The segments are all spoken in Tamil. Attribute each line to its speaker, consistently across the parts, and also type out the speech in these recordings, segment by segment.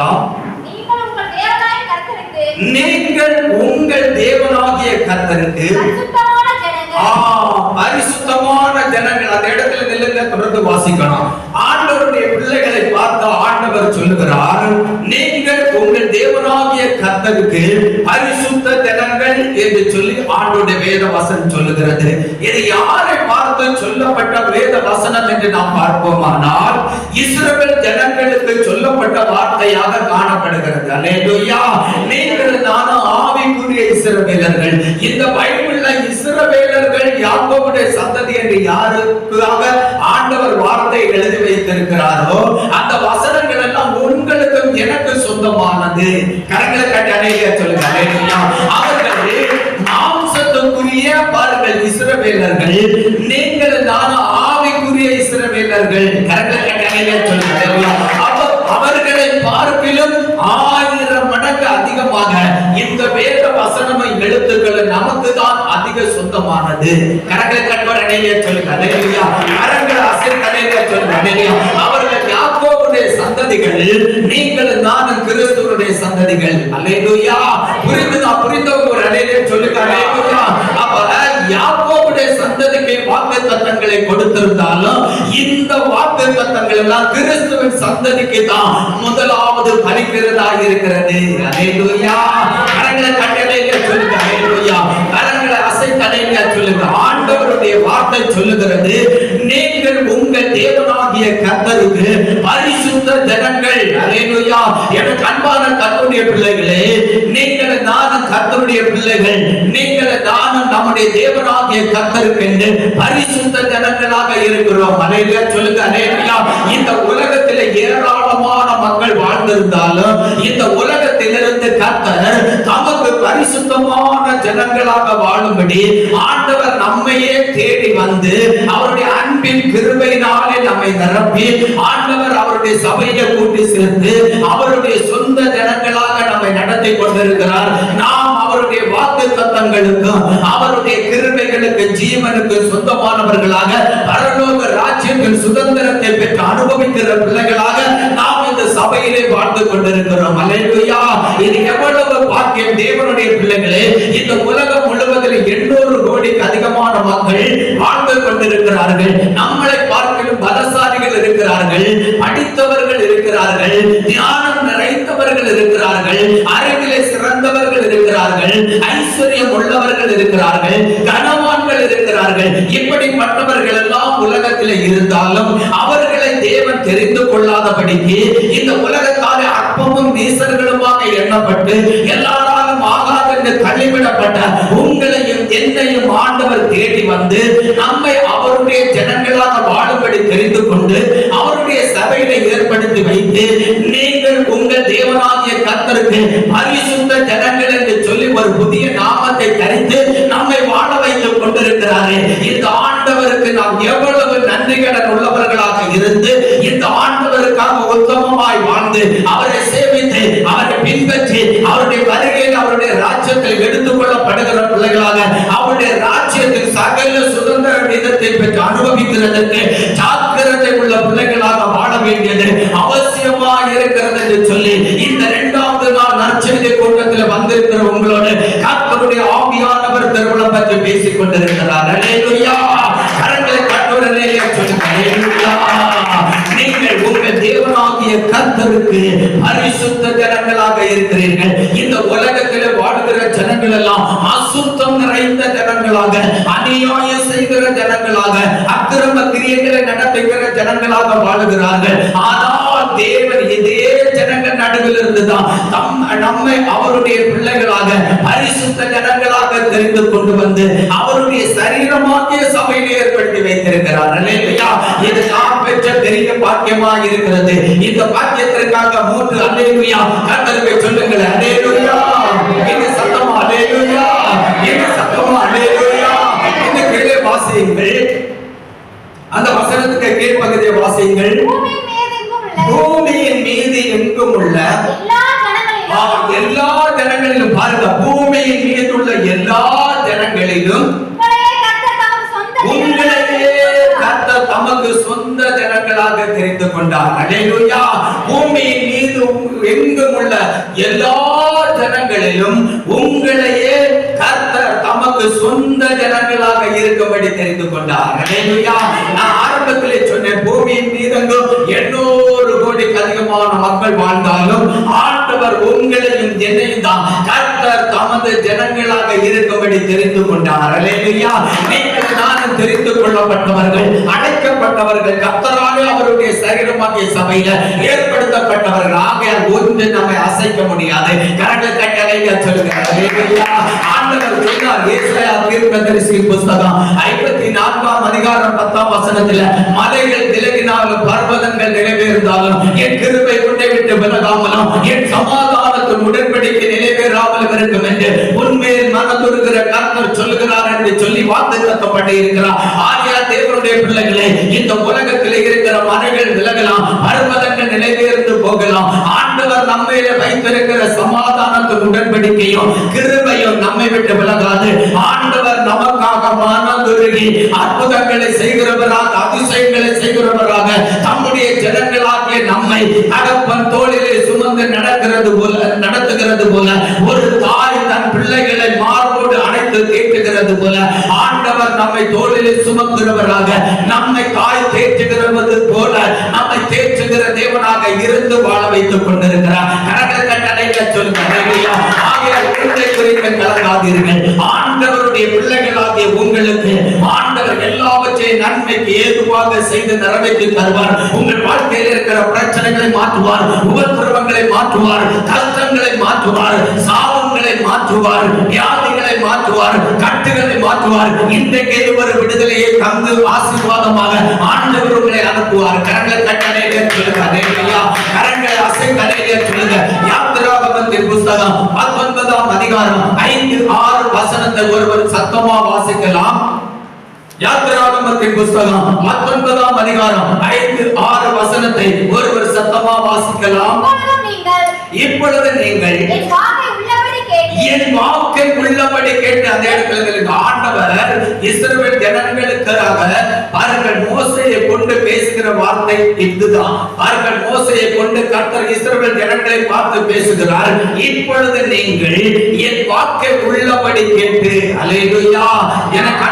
Speaker 1: வாசிக்கலாம்
Speaker 2: நீங்கள் உங்கள்
Speaker 1: தேவனாகிய கர்த்தருக்கு
Speaker 2: பரிசுத்தமான ஜனங்கள்.
Speaker 1: ஆ, பரிசுத்தமான ஜனங்கள். அந்த இடத்துல நில்லுங்க தொடர்ந்து வாசிக்கணும். ஆண்டவருடைய பிள்ளைகளை பார்த்து ஆண்டவர் சொல்லுகிறார் நீங்கள் உங்கள் தேவனாகிய கர்த்தருக்கு பரிசுத்த ஜனங்கள் என்று சொல்லி ஆண்டோட வேத வசனம் சொல்லுகிறது. இது யாரை பார்த்து சொல்லப்பட்ட வேத வசனம் என்று நாம் பார்ப்போமானால் இஸ்ரவேல் ஜனங்களுக்கு சொல்லப்பட்ட வார்த்தையாக காணப்படுகிறது. அல்லேலூயா. நீங்கள் நானும் ஆவிக்குரிய இஸ்ரவேலர்கள். இந்த பைபிள்ல இஸ்ரவேலர்கள் யாக்கோபுடைய சந்ததி என்று யாருக்காக ஆண்டவர் வார்த்தை எழுதி வைத்திருக்கிறாரோ அந்த வசனங்கள் எல்லாம் உங்களுக்கும் எனக்கு சொந்தமானது. கரங்களை கட்டி அணைய சொல்லுங்க இஸ்ரவேலர்கள் நீங்கள் நானும் ஆவிக்குரிய இஸ்ரவேலர்கள் அவர்களை பார்ப்பிலும் ஆயிரம் மடங்கு அதிகமாக இந்த வேத வசனமும் எழுத்துக்கள் நமக்கு தான் அதிக சொந்தமானது. கரங்களை கட்டுவர் அணைய சொல்லுங்க அலையா கரங்களை அசைத்து அணைய சொல்லுங்க அலையா அவர்கள் யாக்கோவுடைய சந்ததிகள் நீங்கள் நானும் கிறிஸ்துவனுடைய சந்ததிகள். அல்லேலூயா புரிந்து வாக்குத்தத்தங்களை கொடுத்திருந்தாலும் இந்த வாக்கு தத்தங்கள் எல்லாம் கிறிஸ்துவின் சந்ததிக்கு தான் முதலாவது பலிக்கிறதா இருக்கிறது. அல்லேலூயா கரங்களை கட்டளையில சொல்லுங்க அல்லேலூயா கரங்களை அசைத்தலையில சொல்லுங்க. ஆண்டவருடைய வார்த்தை சொல்லுகிறது. நீங்கள் உங்கள் தேவனாகிய கர்த்தருக்கு பரிசுத்த ஜனங்கள். அலேலுயா எனக்கு அன்பான கர்த்தருடைய பிள்ளைகளே நீங்கள் நானும் கர்த்தருடைய பிள்ளைகள். நீங்கள் நானும் நம்முடைய தேவனாகிய கர்த்தருக்கு என்று பரிசுத்த ஜனங்களாக இருக்கிறோம். அலேலுயா சொல்லுங்க. அலேலுயா இந்த உலகத்தில் ஏராளம் மக்கள் வாழ்ந்திருந்தாலும் இந்த உலகத்திலிருந்து கத்தர் தமக்கு பரிசுத்தமான ஜனங்களாக வாழும்படி ஆண்டவர் நம்மையே தேடி வந்து அவருடைய அன்பின் கிருபையினாலே நம்மை நிரப்பி ஆண்டவர் அவருடைய சபையை கூட்டி சேர்த்து அவருடைய சொந்த ஜனங்களாக நம்மை நடத்தி கொண்டிருக்கிறார். நாம் அவருடைய வாக்கு தத்தங்களுக்கும் அவருடைய கிருமைகளுக்கு ஜீவனுக்கு சொந்தமானவர்களாக பரலோக ராஜ்யத்தின் சுதந்திரத்தை பெற்று அனுபவிக்கிற பிள்ளைகளாக நாம் இந்த சபையிலே வாழ்ந்து கொண்டிருக்கிறோம். அலையா இது எவ்வளவு பாக்கியம் தேவனுடைய பிள்ளைகளே இந்த உலகம் முழுவதில் எண்ணூறு கோடிக்கு அதிகமான மக்கள் வாழ்ந்து கொண்டிருக்கிறார்கள். நம்மளை பார்க்கலும் பலசாலிகள் இருக்கிறார்கள். படித்தவர்கள் இருக்கிறார்கள். ஞானம் நிறைந்தவர்கள் இருக்கிறார்கள். அறிவிலே சிறந்தவர்கள் இருக்கிறார்கள். ஐஸ்வர்யம் உள்ளவர்கள் இருக்கிறார்கள். கனவான்கள் இருக்கிறார்கள். இப்படிப்பட்டவர்கள் எல்லாம் உலகத்தில் இருந்தாலும் அவர்கள் தேவன் தெரிந்து கொள்ளாதபடிக்கு இந்த உலகத்தாலே அற்பமும் நீசர்களுமாக எண்ணப்பட்டு எல்லாராலும் ஆகாது என்று தள்ளிவிடப்பட்ட உங்களையும் என்னையும் ஆண்டவர் தேடி வந்து நம்மை அவருடைய ஜனங்களாக வாழும்படி தெரிந்து கொண்டு அவருடைய சபையில ஏற்படுத்தி வைத்து நீங்கள் உங்கள் தேவனாகிய கத்தருக்கு பரிசுத்த ஜனங்கள் என்று சொல்லி ஒரு புதிய நாமத்தை தரித்து நம்மை வாழ வைத்துக் கொண்டிருக்கிறாரே. இந்த ஆண்டு ஆண்டவருக்கு நாம் எவ்வளவு நன்றி கடன் உள்ளவர்களாக இருந்து இந்த ஆண்டவருக்காக உத்தமமாய் வாழ்ந்து அவரை சேமித்து அவரை பின்பற்றி அவருடைய வருகையில் அவருடைய ராஜ்யத்தில் எடுத்துக் கொள்ளப்படுகிற பிள்ளைகளாக அவருடைய ராஜ்யத்தில் சகல சுதந்திர விதத்தை பெற்று அனுபவிக்கிறதற்கு ஜாக்கிரதை உள்ள பிள்ளைகளாக வாழ வேண்டியது அவசியமா இருக்கிறது என்று சொல்லி இந்த இரண்டாவது நாள் நற்செய்தி கூட்டத்தில் வந்திருக்கிற உங்களோடு கத்தருடைய ஆவியானவர் திருமணம் பற்றி பேசிக் கொண்டிருக்கிறார் அலேலுயா தேவனாகிய கர்த்தருக்கு பரிசுத்த ஜனங்களாக இருக்கிறீர்கள். இந்த உலகத்தில் வாழ்கிற ஜனங்கள் எல்லாம் அசுத்தம் நிறைந்த ஜனங்களாக அநியாயம் செய்கிற ஜனங்களாக அக்கிரம கிரியங்களை நடத்துகிற ஜனங்களாக வாழுகிறார்கள். ஆனால் தேவன் இதே நடுவில் இருந்துதான் தம் நம்மை அவருடைய பிள்ளைகளாக பரிசுத்த ஜனங்களாக தெரிந்து கொண்டு வந்து அவருடைய சரீரமாகிய சபையில் ஏற்படுத்தி வைத்திருக்கிறார். இல்லையா இது நாம் பெற்ற பெரிய பாக்கியமாக இருக்கிறது. இந்த பாக்கியத்திற்காக மூன்று அல்லேலூயா. கர்த்தருக்கு சொல்லுங்கள் அல்லேலூயா. இது சத்தமா? அல்லேலூயா. இது சத்தமா? அல்லேலூயா. இந்த கீழே வாசியுங்கள். அந்த வசனத்துக்கு கீழ்ப்பகுதியை வாசியுங்கள்.
Speaker 2: பூமியின் மீது எங்கும் உள்ள எல்லா ஜனங்களிலும்
Speaker 1: பாருங்க பூமியின் மீது உள்ள எல்லா ஜனங்களிலும்
Speaker 2: உங்களையே தமக்கு சொந்த
Speaker 1: ஜனங்களாக தெரிந்து கொண்டார் அல்லேலூயா பூமியின் மீது எங்கும் உள்ள எல்லா ஜனங்களிலும் உங்களையே கர்த்தர் தமக்கு சொந்த ஜனங்களாக இருக்கும்படி தெரிந்து கொண்டார் ஹalleluya. நான் ஆரம்பத்திலே சொன்னேன் பூமியின் மீதெங்கும் எண்ணூறு அதிகமான மக்கள் வாழ்ந்தாலும் ஆண்டவர் உங்களையும் என்னையும் தான் கர்த்தர் தமது ஜனங்களாக இருக்கும்படி தெரிந்து கொண்டார் ஹalleluya. நீங்கள் நானும் தெரிந்து கொள்ளப்பட்டவர்கள் அழைக்கப்பட்டவர்கள் கர்த்தராலே அவருடைய சரீரமாகிய சபையில ஏற்படுத்தப்பட்டவர்கள். ஆகையால் ஒன்று நம்மை அசைக்க முடியாது. கரங்கள் கட்டளைங்க சொல்லுங்க. ஆண்டவர் சொன்னார் ஏசாயா தீர்க்கதரிசியின் புஸ்தகம் ஐம்பத்தி நான்காம் அதிகாரம் பத்தாம் வசனத்துல மலைகள் விலகினாலும் பர்வதங்கள் நிறைவேறினாலும் என் கிருபை உன்னை விட்டு விலகாமலும் என் சமாதானத்தின் உடன்படிக்கை நிறைவேறாமலும் இருக்கும் என்று உண்மையில் மனதுருகிற கர்த்தர் சொல்லுகிறார் என்று சொல்லி வாக்குத்தப்பட்டு இருக்கிறார். ஆரியா தேவனுடைய பிள்ளைகளை இந்த உலகத்தில் இருக்கிற மனைகள் விலகலாம் பர்வதங்கள் நிலைவேர்ந்து போகலாம். ஆண்டவர் நம்மையில வைத்திருக்கிற சமாதானத்தின் உடன்படிக்கையும் கிருபையும் நடத்துகிறது போல ஒரு தாய் தன் பிள்ளைகளை மார்போடு அணைத்து தேற்றுகிறது போல ஆண்டவர் நம்மை தோளிலே சுமக்கிறவராக நம்மை தாய் தேற்றுகிறது போல நம்மை தேற்றுகிற தேவனாக இருந்து வாழ வைத்துக் கொண்டிருக்கிறார் கரங்கள் கட்டளைகளை சொல்லுங்க ஹalleluya. குறித்து கலங்காதீர்கள் ஆண்டவருடைய பிள்ளைகளாகிய உங்களுக்கு ஆண்டவர் எல்லா எல்லாவற்றையும் நன்மைக்கு ஏதுவாக செய்து நிறைவேற்றி தருவார். உங்கள் வாழ்க்கையில் இருக்கிற பிரச்சனைகளை மாற்றுவார். உபத்திரவங்களை மாற்றுவார். கஷ்டங்களை மாற்றுவார். சாபங்களை மாற்றுவார். வியாதிகளை மாற்றுவார். கட்டுகளை மாற்றுவார். இன்றைக்கு ஒரு விடுதலையை தந்து ஆசீர்வாதமாக ஆண்டவர் உங்களை அனுப்புவார். கரங்களை கட்டளையிலே சொல்லுங்க ஹalleluya. கரங்களை அசை சொல்லுங்க யாத்திராகமத்தின் புஸ்தகம் பத்தொன்பதாம் அதிகாரம் ஐந்து ஆறு வசனத்தை ஒருவர் சத்தமா வாசிக்கலாம். யாத்திராகமத்தின் புஸ்தகம் பத்தொன்பதாம் அதிகாரம் ஐந்து ஆறு வசனத்தை ஒருவர் சத்தமா வாசிக்கலாம். இப்பொழுது நீங்கள்
Speaker 2: என் வாக்கை உள்ளபடி கேட்டு
Speaker 1: அந்த இடத்துல ஆண்டவர் இஸ்ரவேல் ஜனங்களுக்காக பாருங்கள் மோசையை கொண்டு பேசுகிற வார்த்தை இதுதான். பாருங்கள் மோசையை கொண்டு கர்த்தர் இஸ்ரவேல் ஜனங்களை பார்த்து பேசுகிறார். இப்பொழுது நீங்கள் என் வாக்கை உள்ளபடி கேட்டு அல்லேலூயா எனக்கு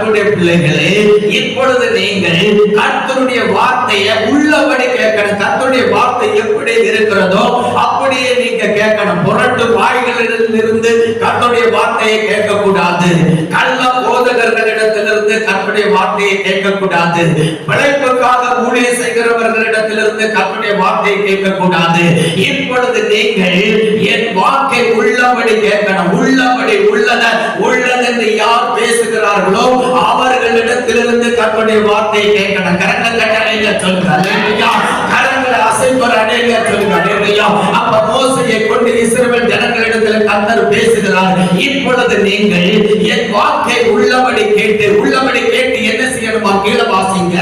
Speaker 1: கர்த்தருடைய பிள்ளைகளே இப்பொழுது நீங்கள் கர்த்தருடைய வார்த்தையை உள்ளபடி கேட்கணும். கர்த்தருடைய வார்த்தை எப்படி இருக்கிறதோ அப்படியே நீங்க கேட்கணும். புரட்டு வாய்களிலிருந்து கர்த்தருடைய வார்த்தையை கேட்க கூடாது கள்ள போதகர்களிடத்திலிருந்து கர்த்தருடைய வார்த்தையை கேட்க கூடாது பிழைப்புக்காக ஊழிய செய்கிறவர்களிடத்திலிருந்து கர்த்தருடைய வார்த்தையை கேட்க கூடாது இப்பொழுது நீங்கள் என் வாக்கை உள்ளபடி கேட்கணும். உள்ளபடி உள்ளத உள்ளதென்று யார் பேசுகிறார்களோ அவர்களிடத்திலிருந்து கற்பனை வார்த்தை கேட்கணும். கரங்கள் கட்டளையில சொல்லுங்க. கரங்களை அசைப்பர் அநேக சொல்லுங்க. அப்ப மோசையை கொண்டு இஸ்ரவேல் ஜனங்களிடத்தில் கர்த்தர் பேசுகிறார். இப்பொழுது நீங்கள் என் வாக்கை உள்ளபடி கேட்டு உள்ளபடி கேட்டு என்ன செய்யணுமா கீழே வாசிங்க.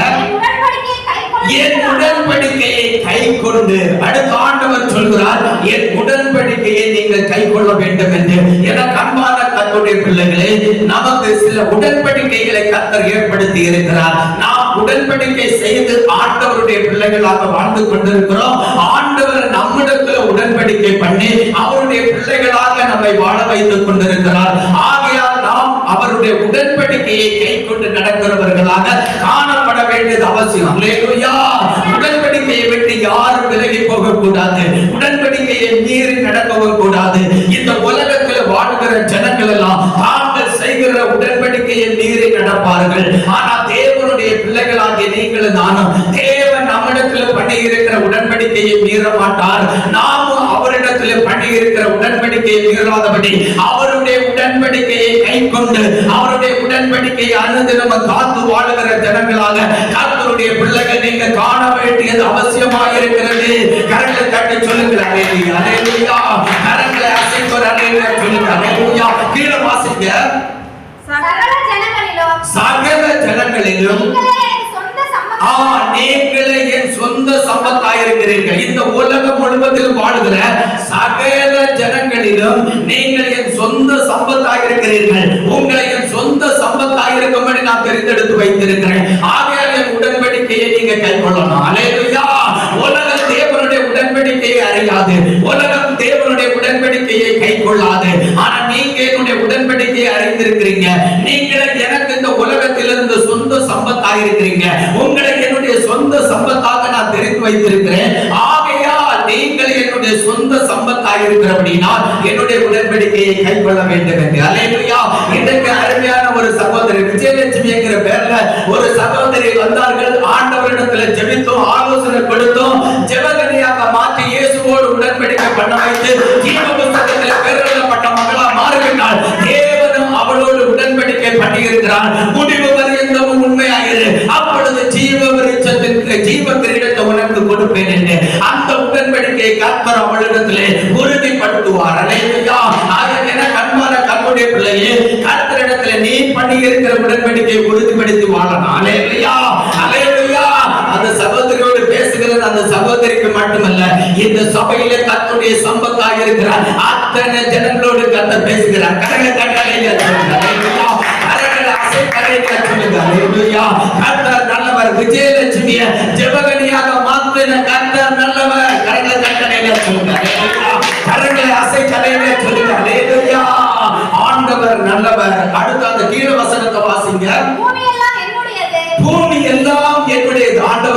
Speaker 2: என் உடன்படிக்கையை
Speaker 1: கை கொண்டு அடுத்த ஆண்டவர் சொல்கிறார் என் உடன்படிக்கையை நீங்கள் கை கொள்ள வேண்டும் என்று. என கண்பான அன்புடைய பிள்ளைகளே நமக்கு சில உடன்படிக்கைகளை கத்தர் ஏற்படுத்தி இருக்கிறார். நாம் உடன்படிக்கை செய்து ஆண்டவருடைய பிள்ளைகளாக வாழ்ந்து கொண்டிருக்கிறோம். ஆண்டவர் நம்மிடத்துல உடன்படிக்கை பண்ணி அவருடைய பிள்ளைகளாக நம்மை வாழ வைத்துக் கொண்டிருக்கிறார். ஆகையால் நாம் அவருடைய உடன்படிக்கையை கை கொண்டு நடக்கிறவர்களாக காணப்பட வேண்டியது அவசியம். உடன்படிக்கையை விட்டு யாரும் விலகி போக கூடாது உடன்படிக்கையை மீறி நடக்கவும் கூடாது. இந்த உலக மீறி ஆனா தேவனுடைய பிள்ளைகளாகிய நீங்களும் நானும் தேவன் நம்மிடத்தில் பண்ணி இருக்கிற உடன்படிக்கையை மீற மாட்டார் நாமும் அவரிடத்தில் பண்ணி இருக்கிற உடன்படிக்கையை மீறாதபடி அவருடைய உடன்படிக்கையை கை கொண்டு அவருடைய உடன்படிக்கையை அனுதினம் காத்து வாழுகிற ஜனங்களாக கர்த்தருடைய பிள்ளைகள் நீங்க காண வேண்டியது அவசியமாக இருக்கிறது கரங்களை தட்டி சொல்லுங்கள் அல்லேலூயா அல்லேலூயா கரங்களை அசைப்பர் சொல்லுங்க கீழே வாசிங்க.
Speaker 2: சகல நீங்களே சொந்த
Speaker 1: என் சொந்த சம்பத்தாயிருக்கிறீர்கள். இந்த உலகம் முழுவதிலும் வாழுகிற சகல ஜனங்களிலும் நீங்கள் என் சொந்த சம்பத்தாயிருக்கிறீர்கள். உங்களை என் சொந்த சம்பத்தாயிருக்கும்படி நான் தெரிந்தெடுத்து வைத்திருக்கிறேன். ஆகையால் என் உடன்படிக்கையை நீங்க கைக்கொள்ளணும் அலையா உலக தேவனுடைய உடன்படிக்கையை அறியாது. உலக உடன்படிக்கையை கை கொள்ளாது ஆனா நீங்க என்னுடைய உடன்படிக்கையை அறிந்திருக்கிறீங்க. நீங்கள் எனக்கு இந்த உலகத்திலிருந்து சொந்த சம்பத்தாக இருக்கிறீங்க. உங்களை என்னுடைய சொந்த சம்பத்தாக நான் தெரிந்து வைத்திருக்கிறேன். ஆகையால் நீங்கள் என்னுடைய சொந்த சம்பத்தாக இருக்கிறபடினால் என்னுடைய உடன்படிக்கையை கை கொள்ள வேண்டும் என்று. அலையா இன்றைக்கு அருமையான ஒரு சகோதரி விஜயலட்சுமி என்கிற பேர்ல ஒரு சகோதரி வந்தார்கள். ஆண்டவரிடத்துல ஜெபித்தோம் ஆலோசனை கொடுத்தோம். ஜெபகனியாக மாறி மாறுகின்றாள் தேவனும் அவளோடு உடன்படிக்கை பண்ணியிருக்கிறார். முடிவு பரியந்தமும் உண்மையாகிறது அப்பொழுது ஜீவ விருட்சத்திற்கு ஜீவ கிரீடத்தை உனக்கு கொடுப்பேன் என்று அந்த உடன்படிக்கையை கர்த்தர் அவளிடத்திலே உறுதிப்படுத்துவார். அலையா ஆகிய கண்மான கண்ணுடைய பிள்ளையே கர்த்தரிடத்திலே நீ பண்ணி இருக்கிற உடன்படிக்கையை உறுதிப்படுத்தி வாழலாம் அலையா அலையா அது சகோதர பேசுகிறது அந்த சகோதரிக்கு மட்டுமல்ல இந்த சபையில கர்த்தருடைய சம்பத்தாக இருக்கிறார். அத்தனை ஜனங்களோடு கத்த பேசுகிறார். கரங்க கட்டளையில கர்த்தர் நல்லவர் விஜயலட்சுமிய ஜெபகனியாக கர்த்தர் நல்லவர். கரங்களை கட்டளையில சொல்லுங்க அல்லேலூயா கரங்களை சொல்லுங்க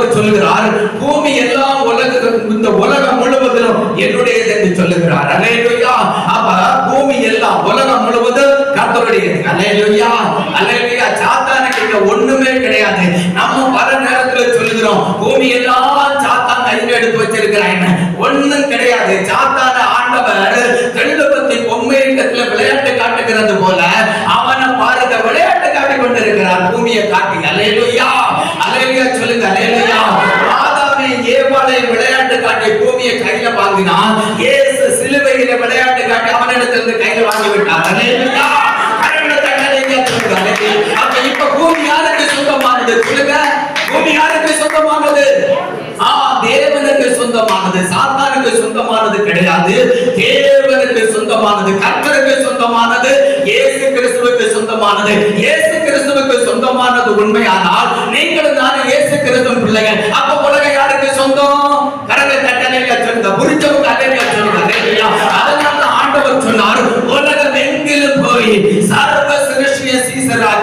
Speaker 1: ஆண்டவர் சொல்லுகிறார் பூமி எல்லாம் உலக இந்த உலகம் முழுவதிலும் என்னுடையது என்று சொல்லுகிறார். அலையலுயா அப்ப பூமி எல்லாம் உலகம் முழுவதும் கத்தருடையது அலையலுயா அலையலுயா சாத்தான கிட்ட ஒண்ணுமே கிடையாது. நம்ம பல நேரத்துல சொல்லுகிறோம் பூமி எல்லாம் சாத்தான் கையில எடுத்து வச்சிருக்கிறாங்க ஒண்ணும் கிடையாது. சாத்தான ஆண்டவர் பொம்மை பொம்மையிடத்துல விளையாட்டு காட்டுகிறது போல அவனை பாருங்க விளையாட்டு காட்டி கொண்டிருக்கிறார் பூமியை காட்டி அல்லேலூயா அல்லேலூயா சொல்லுங்க அல்லேலூயா ஆதாமை ஏவாளை விளையாட்டு காட்டி பூமியை கையில இயேசு சிலுவையில விளையாட்டு காட்டி அவனிடத்திலிருந்து கையில வாங்கி விட்டார் அப்ப இப்ப பூமி யாருக்கு சொந்தமானது? சொல்லுங்க. பூமி யாருக்கு சொந்தமானது? ஆ தேவனுக்கு சொந்தமானது. சாத்தானுக்கு சொந்தமானது கிடையாது. தேவனுக்கு சொந்தமானது. கர்த்தருக்கு சொந்தமானது. இயேசு கிறிஸ்துவுக்கு சொந்தமானது. இயேசு கிறிஸ்துவுக்கு சொந்தமானது உண்மையானால் நீங்களும் நானும் இயேசு கிறிஸ்துவின் பிள்ளைகள் அப்ப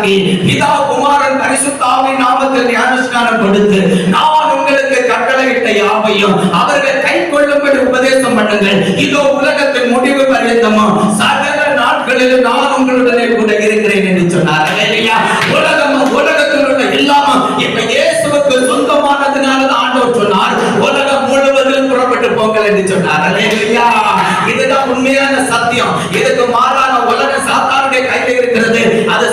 Speaker 1: ஆவி பிதா குமாரன் பரிசுத்தாவி நாமத்தில் ஞானஸ்நானம் கொடுத்து நான் உங்களுக்கு கட்டளையிட்ட யாவையும் அவர்கள் கை கொள்ளும்படி உபதேசம் பண்ணுங்கள். இதோ உலகத்தின் முடிவு பரியந்தமும் சகல நாட்களில் நான் உங்களுடனே கூட இருக்கிறேன் என்று சொன்னார். அல்லேலூயா. உலகம் உலகத்தில் உள்ள இல்லாம இப்ப இயேசுவுக்கு சொந்தமானதுனால தான் ஆண்டவர் சொன்னார். உலகம் முழுவதிலும் புறப்பட்டு போங்கள் என்று சொன்னார். இல்லையா இதுதான் உண்மையான சத்தியம். இதுக்கு மாறான உலக சாத்தானுடைய கையில இருக்கிறது. அது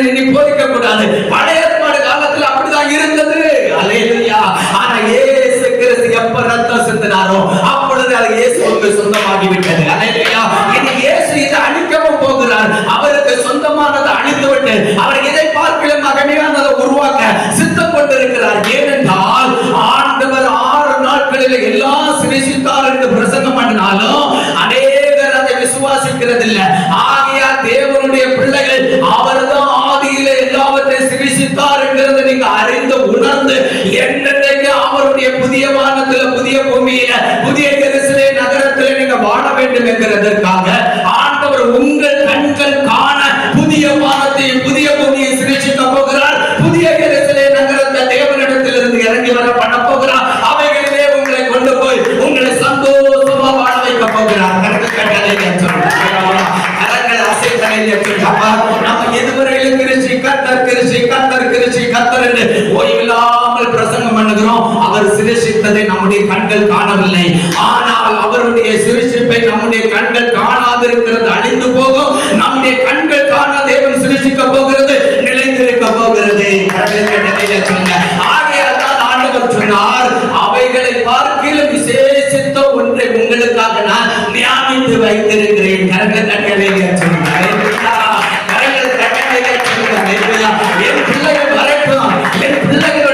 Speaker 1: சாத்தானுக்குரியது நீ போதிக்க கூடாது பழைய ஏற்பாடு காலத்தில் அப்படிதான் இருந்தது. அலையா ஆனா ஏசு கிறிஸ்து எப்ப ரத்தம் சிந்தினாரோ அப்பொழுது அது இயேசுவுக்கு சொந்தமாகி விட்டது அலையா இது இயேசு இதை அழிக்கவும் போகிறார். அவருக்கு சொந்தமானதை அழித்து விட்டு அவர் இதை பார்க்கல மகமையானதை உருவாக்க சித்தம் கொண்டிருக்கிறார். ஏனென்றால் ஆண்டவர் ஆறு நாட்களில் எல்லாம் சிரிசித்தார் என்று பிரசங்கம் பண்ணினாலும் அநேகர் அதை விசுவாசிக்கிறது இல்ல ஆகையா தேவனுடைய பிள்ளைகள் அவர்தான் அறிந்து உணர்ந்து என்னென்னைக்கு அவருடைய புதிய வானத்துல புதிய பூமியில சிருஷித்ததை நம்முடைய கண்கள் காணவில்லை. ஆனால் அவருடைய சிறுசிப்பை நம்முடைய கண்கள் காணாதிருக்கிறது. அழிந்து போகும். நம்முடைய கண்கள் காண தேவன் சிறுசிக்க போகிறது. நிலைத்திருக்க போகிறது. ஆண்டவர் சொன்னார் அவைகளை பார்க்கிலும் விசேஷித்த ஒன்றை உங்களுக்காக நான் நியமித்து வைத்திருக்கிறேன். கரங்கள் கட்டளை சொன்னார் கட்டளை என் பிள்ளைகள் வரட்டும் என் பிள்ளைகள்